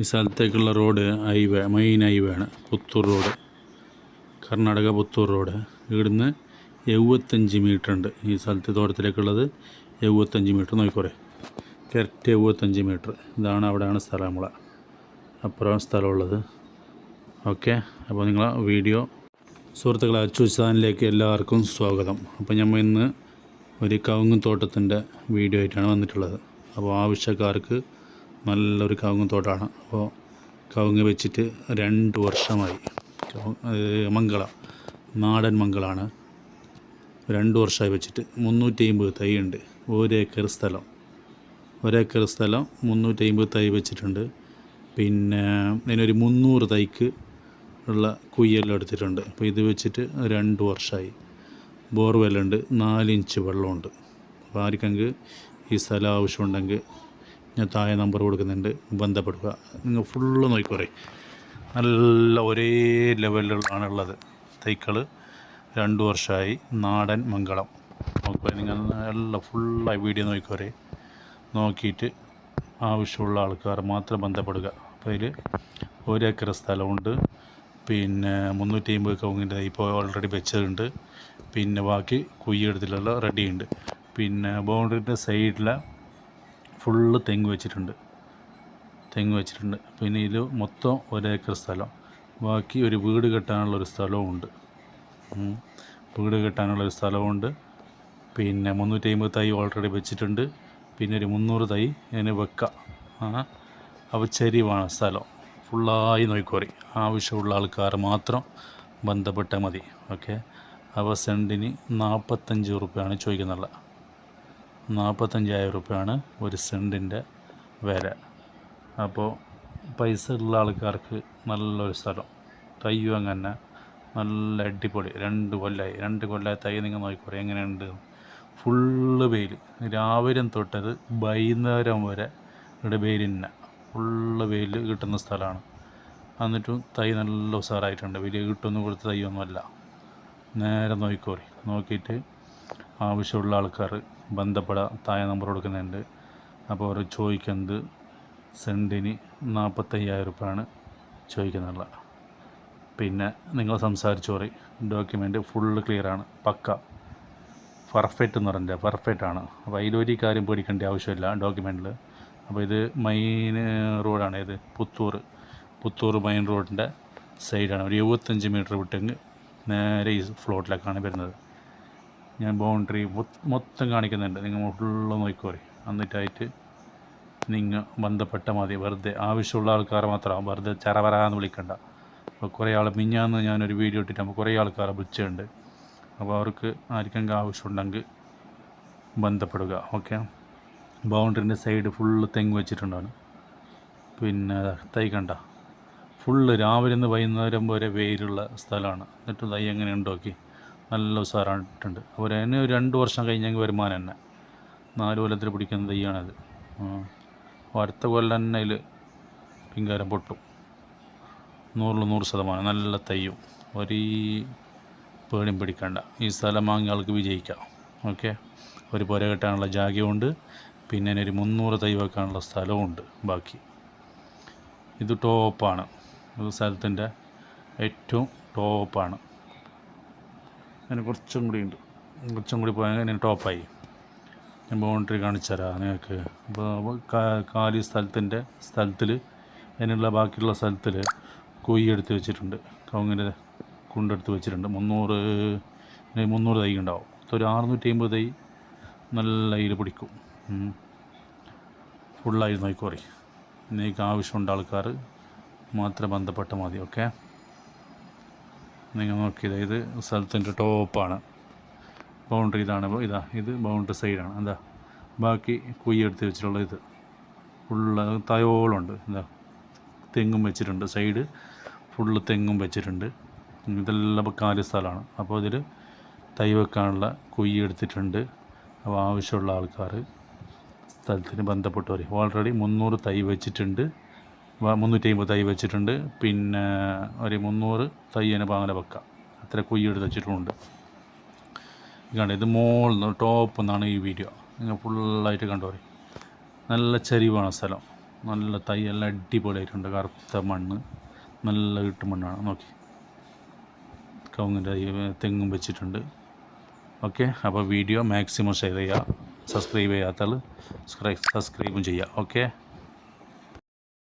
ഈ സ്ഥലത്തേക്കുള്ള road highway main highway ആണ്. പുത്തൂർ റോഡ്. കർണാടക പുത്തൂർ റോഡ്. ഇവിടുന്ന് എഴുപത്തഞ്ച് മീറ്റർ ഉണ്ട് ഈ സ്ഥലത്ത് തോട്ടത്തിലേക്കുള്ളത്. എഴുപത്തഞ്ച് മീറ്റർ നോക്കിക്കോരെ കറക്റ്റ് എഴുപത്തഞ്ച് മീറ്റർ ഇതാണ് അവിടെയാണ് സ്ഥലം നമ്മളെ അപ്പുറം സ്ഥലമുള്ളത്. ഓക്കെ. അപ്പോൾ നിങ്ങൾ വീഡിയോ സുഹൃത്തുക്കളെ അച്ചുസാനിലേക്ക് എല്ലാവർക്കും സ്വാഗതം. അപ്പോൾ നമ്മൾ ഇന്ന് ഒരു കവുങ്ങ് തോട്ടത്തിന്റെ വീഡിയോ ആയിട്ടാണ് വന്നിട്ടുള്ളത്. അപ്പോൾ ആവശ്യക്കാർക്ക് നല്ലൊരു കവുങ്ങ് തോട്ടമാണ് അപ്പോൾ കവുങ്ങ് വെച്ചിട്ട് രണ്ട് വർഷമായി. മംഗള നാടൻ മംഗളാണ്. രണ്ട് വർഷമായി വെച്ചിട്ട് മുന്നൂറ്റി അമ്പത് തൈ ഉണ്ട്. ഒരേക്കർ സ്ഥലം. ഒരേക്കർ സ്ഥലം മുന്നൂറ്റി അമ്പത് തൈ വെച്ചിട്ടുണ്ട്. പിന്നെ അതിനൊരു മുന്നൂറ് തൈക്ക് ഉള്ള കുയ്യെല്ലാം എടുത്തിട്ടുണ്ട്. അപ്പോൾ ഇത് വെച്ചിട്ട് രണ്ട് വർഷമായി. ബോർവെല്ലുണ്ട്. നാലിഞ്ച് വെള്ളമുണ്ട്. അപ്പോൾ ആർക്കെങ്കിൽ ഈ സ്ഥലം ആവശ്യമുണ്ടെങ്കിൽ ഞാൻ താഴെ നമ്പർ കൊടുക്കുന്നുണ്ട്. ബന്ധപ്പെടുക. നിങ്ങൾ ഫുള്ള് നോക്കിക്കോറേ നല്ല ഒരേ ലെവലിലാണുള്ളത് തൈക്കൾ രണ്ട് വർഷമായി നാടൻ മംഗളം. നോക്കുക നിങ്ങൾ നല്ല ഫുള്ളായി വീഡിയോ നോക്കിക്കോറേ നോക്കിയിട്ട് ആവശ്യമുള്ള ആൾക്കാർ മാത്രം ബന്ധപ്പെടുക. അപ്പോൾ അതിൽ ഒരേക്കർ സ്ഥലമുണ്ട്. പിന്നെ മുന്നൂറ്റി അമ്പത് കവുങ്ങിന്റെ ഇപ്പോൾ ഓൾറെഡി വെച്ചതുണ്ട്. പിന്നെ ബാക്കി കുയ്യെടുത്തിട്ടുള്ള റെഡിയുണ്ട്. പിന്നെ ബൗണ്ടറിന്റെ സൈഡിലെ ഫുള്ള് തെങ്ങ് വെച്ചിട്ടുണ്ട്. തെങ്ങ് വെച്ചിട്ടുണ്ട്. പിന്നെ ഇതിൽ മൊത്തം ഒരേക്കർ സ്ഥലം. ബാക്കി ഒരു വീട് കെട്ടാനുള്ളൊരു സ്ഥലവും ഉണ്ട് വീട് കെട്ടാനുള്ളൊരു സ്ഥലമുണ്ട് പിന്നെ മുന്നൂറ്റി അമ്പത് തൈ ഓൾറെഡി വെച്ചിട്ടുണ്ട്. പിന്നെ ഒരു മുന്നൂറ് തൈ അതിന് വെക്കാം. അപ്പോൾ ചെരിവാണ് സ്ഥലം. ഫുള്ളായി നോക്കിക്കോറി ആവശ്യമുള്ള ആൾക്കാർ മാത്രം ബന്ധപ്പെട്ടാൽ മതി. ഓക്കെ? അപ്പോൾ സെന്റിന് നാൽപ്പത്തഞ്ച് റുപ്യാണ് ചോദിക്കുന്നുള്ള നാൽപ്പത്തഞ്ചായിരം റുപ്യാണ് ഒരു സെന്റിന്റെ വില. അപ്പോൾ പൈസ ഉള്ള ആൾക്കാർക്ക് നല്ലൊരു സ്ഥലം. തയ്യും അങ്ങനെ നല്ല അടിപൊളി. രണ്ട് കൊല്ലമായി രണ്ട് കൊല്ലമായി തൈ നിങ്ങൾ നോക്കിക്കോളെ. എങ്ങനെയുണ്ട്? ഫുള്ള് വെയിൽ. രാവിലെ തൊട്ടത് വൈകുന്നേരം വരെ ഇവിടെ വെയിലിന്നെ ഫുള്ള് വെയിൽ കിട്ടുന്ന സ്ഥലമാണ്. എന്നിട്ടും തൈ നല്ല ഉഷാറായിട്ടുണ്ട്. വലിയ കിട്ടുമെന്ന് കൊടുത്ത തൈയൊന്നുമല്ല നേരെ നോക്കിക്കോളി. നോക്കിയിട്ട് ആവശ്യമുള്ള ആൾക്കാർ ബന്ധപ്പെടാൻ താഴെ നമ്പർ കൊടുക്കുന്നുണ്ട്. അപ്പോൾ അവർ ചോദിക്കുന്നത് സെന്റിന് നാൽപ്പത്തയ്യായിരം രൂപയാണ് ചോദിക്കുന്നുള്ള. പിന്നെ നിങ്ങൾ സംസാരിച്ചോറി ഡോക്യുമെന്റ് ഫുള്ള് ക്ലിയറാണ് പക്ക. പെർഫെക്റ്റ് എന്ന് പറഞ്ഞാൽ പെർഫെക്റ്റ് ആണ്. അപ്പോൾ അതിലൊരു കാര്യം പേടിക്കേണ്ട ആവശ്യമില്ല ഡോക്യുമെന്റിൽ അപ്പോൾ ഇത് മെയിൻ റോഡാണ് ഇത് പുത്തൂർ. പുത്തൂർ മെയിൻ റോഡിന്റെ സൈഡാണ് ഒരു എഴുപത്തഞ്ച് മീറ്റർ വിട്ടെങ്കിൽ നേരെ ഈ ഫ്ലോട്ടിലേക്കാണ് വരുന്നത്. ഞാൻ ബൗണ്ടറി മൊത്തം കാണിക്കുന്നുണ്ട്. നിങ്ങൾ ഫുള്ള് നോക്കിക്കോറി എന്നിട്ടായിട്ട് നിങ്ങൾ ബന്ധപ്പെട്ട മതി. വെറുതെ ആവശ്യമുള്ള ആൾക്കാർ മാത്രം വെറുതെ ചരവരാന്ന് വിളിക്കണ്ട. അപ്പോൾ കുറേ ആൾ മിഞ്ഞാന്ന് ഞാനൊരു വീഡിയോ ഇട്ടിട്ട് കുറേ ആൾക്കാരെ വിളിച്ചിട്ടുണ്ട്. അപ്പോൾ അവർക്ക് ആർക്കെങ്കിലും ആവശ്യമുണ്ടെങ്കിൽ ബന്ധപ്പെടുക. ഓക്കെ? ബൗണ്ടറിന്റെ സൈഡ് ഫുള്ള് തെങ്ങ് വെച്ചിട്ടുണ്ടാണ്. പിന്നെ തൈ കണ്ട. ഫുള്ള് രാവിലെ നിന്ന് വൈകുന്നേരം വരെ വെയിലുള്ള സ്ഥലമാണ്. എന്നിട്ട് തൈ എങ്ങനെ ഉണ്ടാക്കി നല്ല ഉസാറായിട്ടുണ്ട്. അപ്പോൾ അതിന് രണ്ട് വർഷം കഴിഞ്ഞെങ്കിൽ വരുമാനം തന്നെ. നാല് കൊല്ലത്തിൽ പിടിക്കുന്ന തെയ്യാണത്. അപ്പോൾ അടുത്ത കൊല്ലം തന്നെ അതിൽ പിങ്കാരം പൊട്ടും. നൂറിൽ നൂറ് ശതമാനം നല്ല തെയ്യും. ഒരു പേടിയും പിടിക്കണ്ട. ഈ സ്ഥലം വാങ്ങിയ ആൾക്ക് വിജയിക്കാം. ഓക്കെ? ഒരു പുര കെട്ടാനുള്ള ജാഗയുണ്ട് പിന്നെ ഒരു മുന്നൂറ് തൈ വെക്കാനുള്ള സ്ഥലമുണ്ട് ബാക്കി. ഇത് ടോപ്പാണ്. ഒരു സ്ഥലത്തിന്റെ ഏറ്റവും ടോപ്പാണ്. അതിന് കുറച്ചും കൂടി ഉണ്ട്. കുറച്ചും കൂടി പോയാൽ അതിന് ടോപ്പായി. ഞാൻ ബോണ്ടറി കാണിച്ചു തരാം നിങ്ങൾക്ക്. അപ്പോൾ കാലി സ്ഥലത്തിന്റെ സ്ഥലത്തിൽ അതിനുള്ള ബാക്കിയുള്ള സ്ഥലത്തിൽ കൊയ്യ് എടുത്ത് വെച്ചിട്ടുണ്ട്. കവുങ്ങിന്റെ കുണ്ടെടുത്ത് വെച്ചിട്ടുണ്ട്. മുന്നൂറ് മുന്നൂറ് തൈ ഉണ്ടാവും. ഒരു അറുന്നൂറ്റി അമ്പത് തൈ നല്ല ഇതിൽ പിടിക്കും. ഫുള്ളായി നോക്കിക്കോറി നിങ്ങൾക്ക് ആവശ്യമുണ്ട് ആൾക്കാർ മാത്രം ബന്ധപ്പെട്ട മതി ഓക്കെ? നിങ്ങൾ നോക്കിയത് ഇത് സ്ഥലത്തിന്റെ ടോപ്പാണ്. ബൗണ്ടറി ഇതാണ് ഇതാ ഇത് ബൗണ്ടറി സൈഡാണ്. എന്താ ബാക്കി കുയ്യെടുത്ത് വെച്ചിട്ടുള്ള ഇത്. ഫുള്ള് തയോളുണ്ട് എന്താ തെങ്ങും വെച്ചിട്ടുണ്ട്. സൈഡ് ഫുള്ള് തെങ്ങും വെച്ചിട്ടുണ്ട്. ഇതെല്ലാം കാലി സ്ഥലമാണ് അപ്പോൾ ഇതിൽ തൈ വെക്കാനുള്ള കുയ്യ് എടുത്തിട്ടുണ്ട്. അപ്പോൾ ആവശ്യമുള്ള ആൾക്കാർ സ്ഥലത്തിന് ബന്ധപ്പെട്ടവർ ഓൾറെഡി മുന്നൂറ് തൈ വെച്ചിട്ടുണ്ട്. മുന്നൂറ്റി അമ്പത് തൈ വെച്ചിട്ടുണ്ട്. പിന്നെ ഒരു മുന്നൂറ് തൈയനെ പാങ്ങല വെക്കാം. അത്ര കൊയ്യെടുത്ത് വെച്ചിട്ടുമുണ്ട് കണ്ടോ ഇത് മോളിൽ നിന്ന് ടോപ്പ് എന്നാണ് ഈ വീഡിയോ. നിങ്ങൾ ഫുള്ളായിട്ട് കണ്ടോറി നല്ല ചരിവാണ് സ്ഥലം. നല്ല തൈ എല്ലാം അടിപൊളിയായിട്ടുണ്ട്. കറുത്ത മണ്ണ്. നല്ല കിട്ടും മണ്ണാണ്. നോക്കി. കവുങ്ങിന്റെ തെങ്ങും വെച്ചിട്ടുണ്ട്. ഓക്കെ. അപ്പോൾ വീഡിയോ മാക്സിമം ഷെയർ ചെയ്യുക. സബ്സ്ക്രൈബ് ചെയ്യാത്ത സബ്സ്ക്രൈബും ചെയ്യുക. ഓക്കെ.